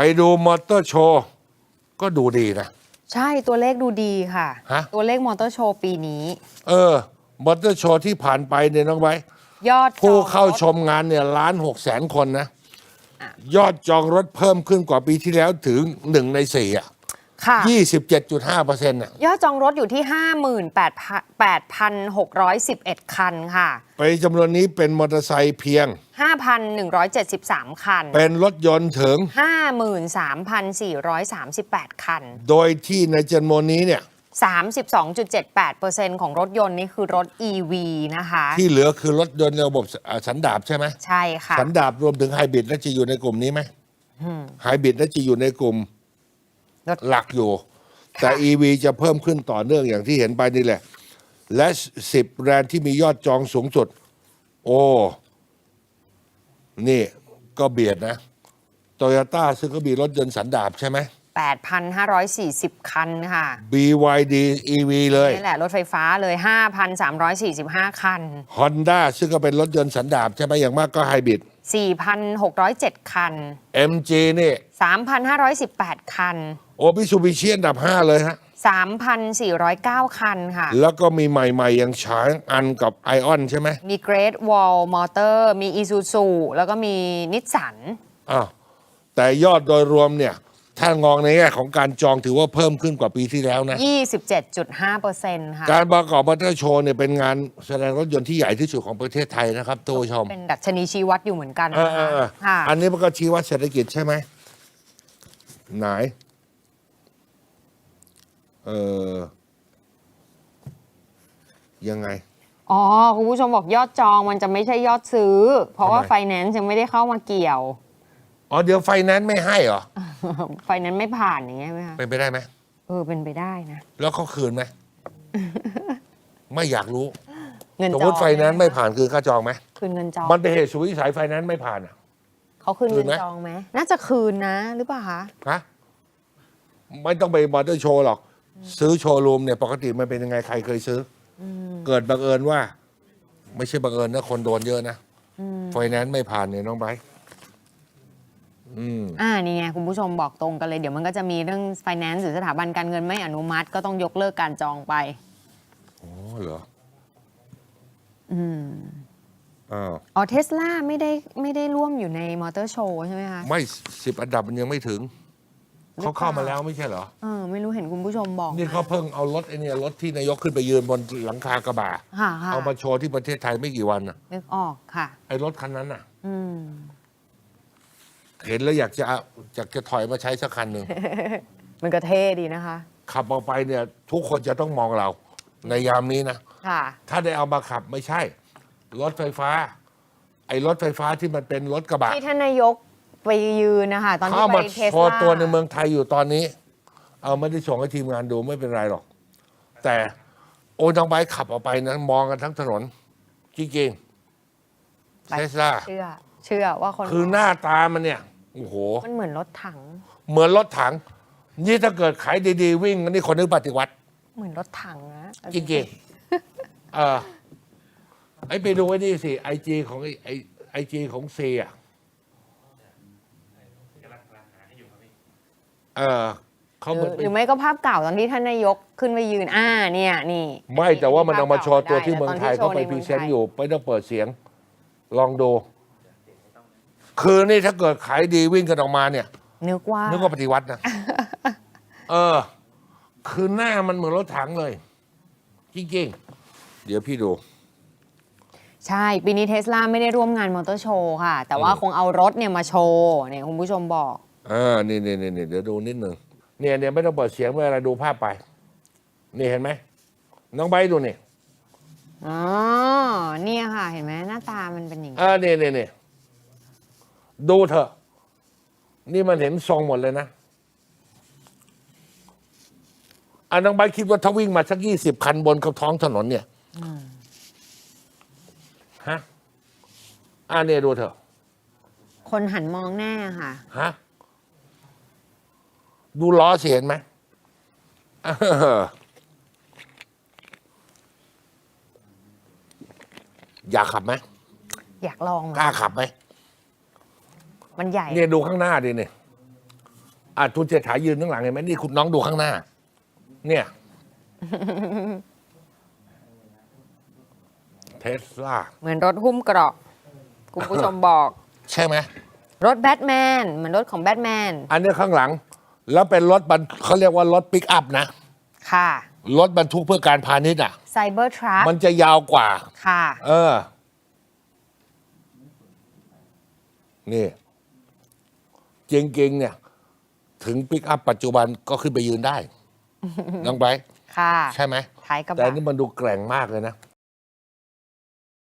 ไปดูมอเตอร์โชว์ก็ดูดีนะ ใช่ตัวเลขดูดีค่ะ ฮะ ตัวเลขมอเตอร์โชว์ปีนี้ เออ มอเตอร์โชว์ที่ผ่านไปเนี่ยน้องไบร์ทยอดผู้จองเข้ารถชมงานเนี่ยล้านหกแสนคนนะอะยอดจองรถเพิ่มขึ้นกว่าปีที่แล้วถึงหนึ่งในสี่อะ ค่ะยี่สิบเจ็ดจุดห้าเปอร์เซ็นต์อะยอดจองรถอยู่ที่ 58,611 คันค่ะ ไปจำนวนนี้เป็นมอเตอร์ไซค์เพียง 5,173 คัน เป็นรถยนต์ถึง 53,438 คัน โดยที่ในจำนวนนี้เนี่ย 32.78%ของรถยนต์นี่คือรถ EV นะคะ ที่เหลือคือรถยนต์ในระบบอ่าสันดาปใช่ไหมใช่ค่ะ สันดาปรวมถึงไฮบริดแล้วจะอยู่ในกลุ่มนี้ไหมไฮบริดแล้วจะอยู่ในกลุ่มรถ หลักอยู่ แต่ EV จะเพิ่มขึ้นต่อเนื่องอย่างที่เห็นไปนี่แหละ และ 10 แบรนด์ที่มียอดจองสูงสุด โอ้ นี่ก็เบียดนะโตโยต้าซึ่งก็มีรถยนต์สันดาปใช่ไหม 8,540 คันค่ะ BYD EV เลย นี่แหละ รถไฟฟ้าเลย 5,345 คัน Honda ซึ่งก็เป็นรถยนต์สันดาปใช่ไหมอย่างมากก็ไฮบริด 4,607 คัน MG นี่ 3,518 คัน โอพิซูบิชิอันดับ 5 เลยฮะ 3,409 คันค่ะ แล้วก็มีใหม่ๆ อย่างฉางอันกับไอออนใช่ไหมมี Great Wall Motor มี Isuzu แล้วก็มีนิสสัน อ้าวแต่ยอดโดยรวมเนี่ย ถ้างองในแง่ของการจองถือว่าเพิ่มขึ้นกว่าปีที่แล้วนะ 27.5%ค่ะ การประกอบมอเตอร์โชว์เนี่ยเป็นงานแสดงรถยนต์ที่ใหญ่ที่สุดของประเทศไทยนะครับท่านผู้ชมเป็นดัชนีชี้วัดอยู่เหมือนกันเอนะอเออเออค่ะอันนี้มันก็ชี้วัดเศรษฐกิจใช่ไหมไหน เออยังไง อ๋อ คุณผู้ชมบอกยอดจองมันจะไม่ใช่ยอดซื้อ เพราะว่าทำไม ไฟแนนซ์ยังไม่ได้เข้ามาเกี่ยว อ๋อเดี๋ยวไฟแนนซ์ไม่ให้เหรอ ไฟแนนซ์ไม่ผ่านอย่างเงี้ยไหมคะเป็นไปได้ไหม เออเป็นไปได้นะแล้วเขาคืนไหม ไม่อยากรู้ เงินสมจมองติไฟแนนซ์ไม่ผ่านคือค่าจองไหม คืนเงินจองมันเป็นเหตุสุดวิสัยไฟแนนซ์ไม่ผ่านอะ เขาคืนคืเงินนไหม จองไหมน่าจะคืนนะ หรือเปล่าคะฮะไม่ต้องไปมอเตอร์โชว์หรอก ซื้อโชว์รูมเนี่ยปกติมันเป็นยังไงใครเคยซื้ออเกิดบังเอิญว่า ไม่ใช่บังเอิญนะคนโดนเยอะนะไฟแนนซ์ไม่ผ่านเนี่ยน้องไบร์ท อืมอ่านี่ไงคุณผู้ชมบอกตรงกันเลย เดี๋ยวมันก็จะมีเรื่องไฟแนนซ์หรือสถาบันการเงินไม่อนุมัติ ก็ต้องยกเลิกการจองไป อ๋อเหรออืมอ้าวอ๋อเทสลาไม่ได้ไม่ได้ร่วมอยู่ในมอเตอร์โชว์ใช่ไหมคะ ไม่สิบอันดับมันยังไม่ถึงเขาเข้ามาแล้วไม่ใช่เหรอ เออไม่รู้เห็นคุณผู้ชมบอกนี่เขาเพิ่งเอารถไอเนี่ยรถที่นายกขึ้นไปยืนบนหลังคากระบะค่ะค่ะเอามาโชว์ที่ประเทศไทยไม่กี่วันน่ะนึกออกค่ะ ไอ้รถคันนั้นน่ะ อืม เห็นแล้วอยากจะเอาอยากจะถอยมาใช้สักคันหนึ่ง มันก็เท่ดีนะคะ ขับออกไปเนี่ย ทุกคนจะต้องมองเราในยามนี้นะค่ะ ถ้าได้เอามาขับไม่ใช่ รถไฟฟ้า ไอ้รถไฟฟ้าที่มันเป็นรถกระบะที่ท่านนายกไปยืนนะคะ ตอนที่เข้าไปมาเทสโชว์ลาตัวในเมืองไทยอยู่ตอนนี้ เอาไม่ได้ส่งให้ทีมงานดูไม่เป็นไรหรอก แต่โอ้น้องไบค์ขับออกไปนะมองกันทั้งถนนจริงๆเทสลา เชื่อ เชื่อว่าคนคือหน้าตามันเนี่ยโอ้โห มันเหมือนรถถัง เหมือนรถถัง นี่ถ้าเกิดขายดีๆ วิ่งกันนี่คนนึกปฏิวัติ เหมือนรถถังนะจริงๆเออไอ้ไปดูไอ้นี่สิไอจีของไอ้ไอไอจีของซีอะเออเขาหเหรืมืออนหเป็รืนอไม่ก็ภาพเก่าตอนที่ท่านนายกขึ้นไปยืน อ่า เนี่ย นี่ ไม่แต่ว่ามันเอามาโชว์ตัวที่เมืองไทยแต่ตเขานไปที่พรีโชเซว์นใต์อยู่ ไม่ต้องเปิดเสียง ลองดู คือนี่ถ้าเกิดขายดีวิ่งกันออกมาเนี่ย นึกว่านึกว่าปฏิวัตินะ เออ คือหน้ามันเหมือนรถถังเลย จริง ๆ เดี๋ยวพี่ดู ใช่ ปีนี้เทสลาไม่ได้ร่วมงานมอเตอร์โชว์ค่ะ แต่ว่าอืมคงเอารถเนี่ยมาโชว์เนี่ยคุณผู้ชมบอก อ่านี่นี่นี่นี่เดี๋ยวดูนิดหนึ่งเนี่ยเนี่ยไม่ต้องเปิดเสียงไม่อะไรดูภาพไป นี่เห็นไหม น้องใบร์ทดูนี่อ๋อ เนี่ยค่ะ เห็นไหมหน้าตามันเป็นอย่างนี้ อ่านี่นี่นี่ ดูเถอะ นี่มันเห็นทรงหมดเลยนะอ่าน้องใบร์ทคิดว่าถ้าวิ่งมาสักยี่สิบคันบนกับท้องถนนเนี่ยฮะอ่าเนี่ยดูเถอะ คนหันมองแน่ค่ะ ฮะ ดูล้อสิเห็นไหมเอออยากขับไหม อยากลองไหมกล้าขับไหม มันใหญ่ เนี่ยดูข้างหน้าดิเนี่ยอะทุนเศรษฐายืนข้างหลังเห็นไหมนี่คุณน้องดูข้างหน้า เนี่ยเทสลาเหมือนรถหุ้มเกราะคุณผู้ชมบอก ใช่ไหมรถแบทแมนเหมือนรถของแบทแมน อันนี้ข้างหลัง แล้วเป็นรถบรรเขาเรียกว่ารถปิกอัพนะ ค่ะ รถบรรทุกเพื่อการพาณิชย์อะไซเบอร์ทรัคมันจะยาวกว่า ค่ะ เออ นี่ จริงๆเนี่ย ถึงปิกอัพปัจจุบันก็ขึ้นไปยืนได้น้องไบร์ทค่ะใช่ไหมท้ายกระแต่บะ อันนี่มันดูแกร่งมากเลยนะ